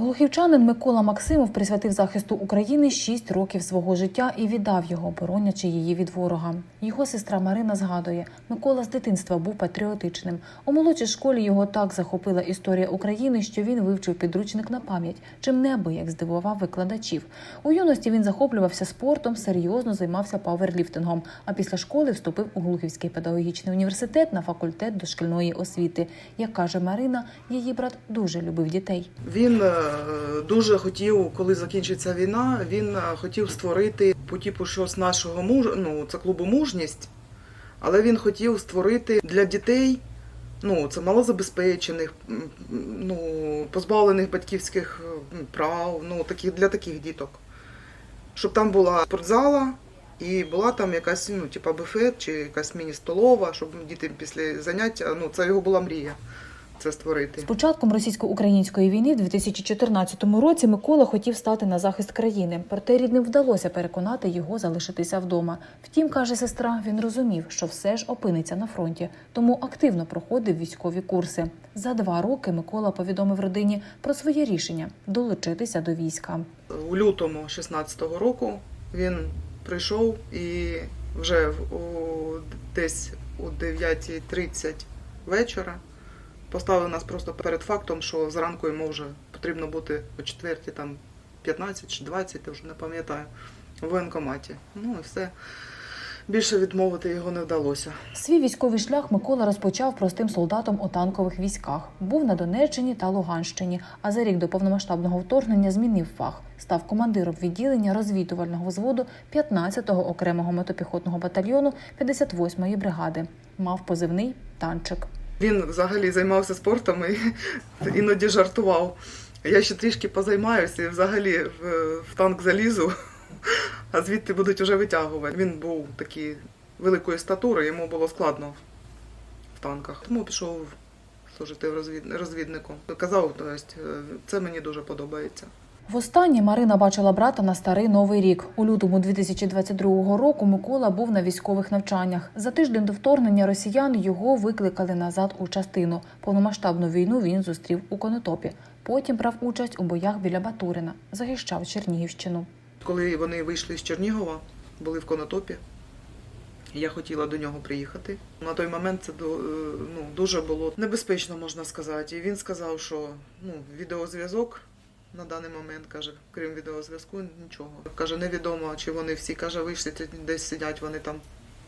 Глухівчанин Микола Максимов присвятив захисту України 6 років свого життя і віддав його, боронячи її від ворога. Його сестра Марина згадує, Микола з дитинства був патріотичним. У молодшій школі його так захопила історія України, що він вивчив підручник на пам'ять, чим неабияк здивував викладачів. У юності він захоплювався спортом, серйозно займався паверліфтингом. А після школи вступив у Глухівський педагогічний університет на факультет дошкільної освіти. Як каже Марина, її брат дуже любив дітей. Він е, дуже хотів, коли закінчиться війна, він е, хотів створити по типу щось нашого муж, ну це клубу мужність, але він хотів створити для дітей, ну це малозабезпечених, ну позбавлених батьківських прав, ну таких для таких діток, щоб там була спортзала. І була там якась, ну, типа буфет чи якась міні-столова, щоб діти після заняття, ну, це його була мрія це створити. З початком російсько-української війни в 2014 році Микола хотів стати на захист країни, проте рідним вдалося переконати його залишитися вдома. Втім, каже сестра, він розумів, що все ж опиниться на фронті, тому активно проходив військові курси. За два роки Микола повідомив родині про своє рішення долучитися до війська. У лютому 16-го року він прийшов і вже в- у, десь у 9.30 вечора поставив нас просто перед фактом, що зранку йому вже потрібно бути о 4 там 15 чи 20, я вже не пам'ятаю, в воєнкоматі. Ну і все. Більше відмовити його не вдалося. Свій військовий шлях Микола розпочав простим солдатом у танкових військах. Був на Донеччині та Луганщині. А за рік до повномасштабного вторгнення змінив фах. Став командиром відділення розвідувального взводу 15-го окремого мотопіхотного батальйону 58-ї бригади. Мав позивний танчик. Він взагалі займався спортом і іноді жартував. Я ще трішки позаймаюся і взагалі в, в танк залізу, а звідти будуть вже витягувати. Він був такий великої статури, йому було складно в танках. Тому пішов служити в розвід... розвідником. Казав, то есть, е, це мені дуже подобається. Востаннє Марина бачила брата на старий новий рік. У лютому 2022 року Микола був на військових навчаннях. За тиждень до вторгнення росіян його викликали назад у частину. Повномасштабну війну він зустрів у Конотопі. Потім брав участь у боях біля Батурина, захищав Чернігівщину. Коли вони вийшли з Чернігова, були в Конотопі. Я хотіла до нього приїхати. На той момент це е, ну, дуже було небезпечно, можна сказати. І він сказав, що ну, відеозв'язок на даний момент, каже, крім відеозв'язку, нічого. Каже, невідомо, чи вони всі каже, вийшли десь сидять вони там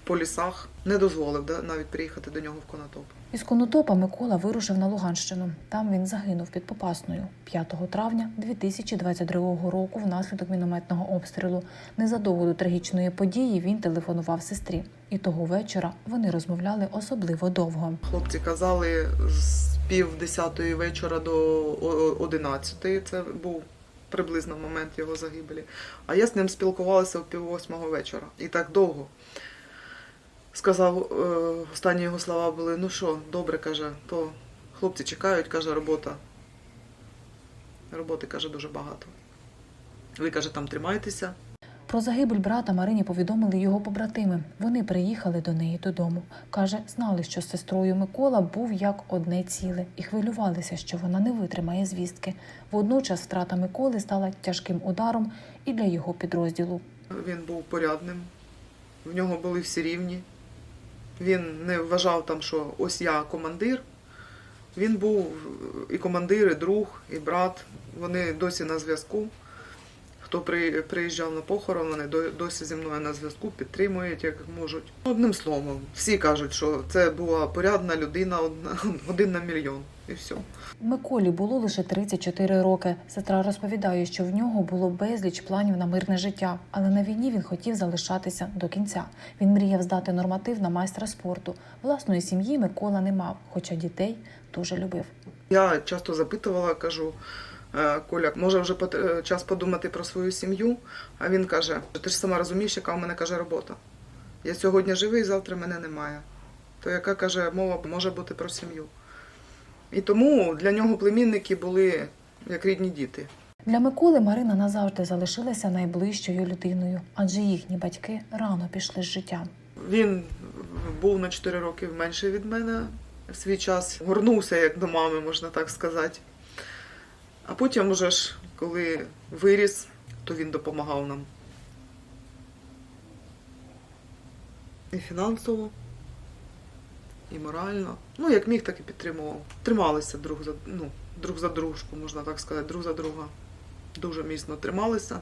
по лісах. Не дозволив да, навіть приїхати до нього в Конотоп. Із Конотопа Микола вирушив на Луганщину. Там він загинув під Попасною 5 травня 2022 року внаслідок мінометного обстрілу. Незадовго до трагічної події він телефонував сестрі. І того вечора вони розмовляли особливо довго. Хлопці казали пів десятої вечора до одинадцятої. Це був приблизно момент його загибелі. А я з ним спілкувалася о пів восьмого вечора. І так довго. Сказав, е, останні його слова були: ну що, добре, каже, то хлопці чекають, каже, робота. Роботи, каже, дуже багато. Ви, каже, там тримайтеся. Про загибель брата Марині повідомили його побратими. Вони приїхали до неї додому. Каже, знали, що з сестрою Микола був як одне ціле, і хвилювалися, що вона не витримає звістки. Водночас втрата Миколи стала тяжким ударом і для його підрозділу. Він був порядним, в нього були всі рівні. Він не вважав там, що ось я командир. Він був і командир, і друг, і брат. Вони досі на зв'язку. Хто при- приїжджав на похорон, вони досі зі мною на зв'язку, підтримують, як можуть. Одним словом, всі кажуть, що це була порядна людина, один на мільйон. І все. Миколі було лише 34 роки. Сестра розповідає, що в нього було безліч планів на мирне життя, але на війні він хотів залишатися до кінця. Він мріяв здати норматив на майстра спорту. Власної сім'ї Микола не мав, хоча дітей дуже любив. Я часто запитувала, кажу, «Е, Коля, може вже е, час подумати про свою сім'ю? А він каже: ти ж сама розумієш, яка у мене каже робота. Я сьогодні живий, завтра мене немає. То яка каже, мова може бути про сім'ю. І тому для нього племінники були як рідні діти. Для Миколи Марина назавжди залишилася найближчою людиною, адже їхні батьки рано пішли з життя. Він був на 4 роки менше від мене в свій час. Горнувся як до мами, можна так сказати. А потім уже ж, коли виріс, то він допомагав нам. І фінансово, і морально. Ну, як міг, так і підтримував. Трималися друг за, ну, друг за дружку, можна так сказати, друг за друга. Дуже міцно трималися.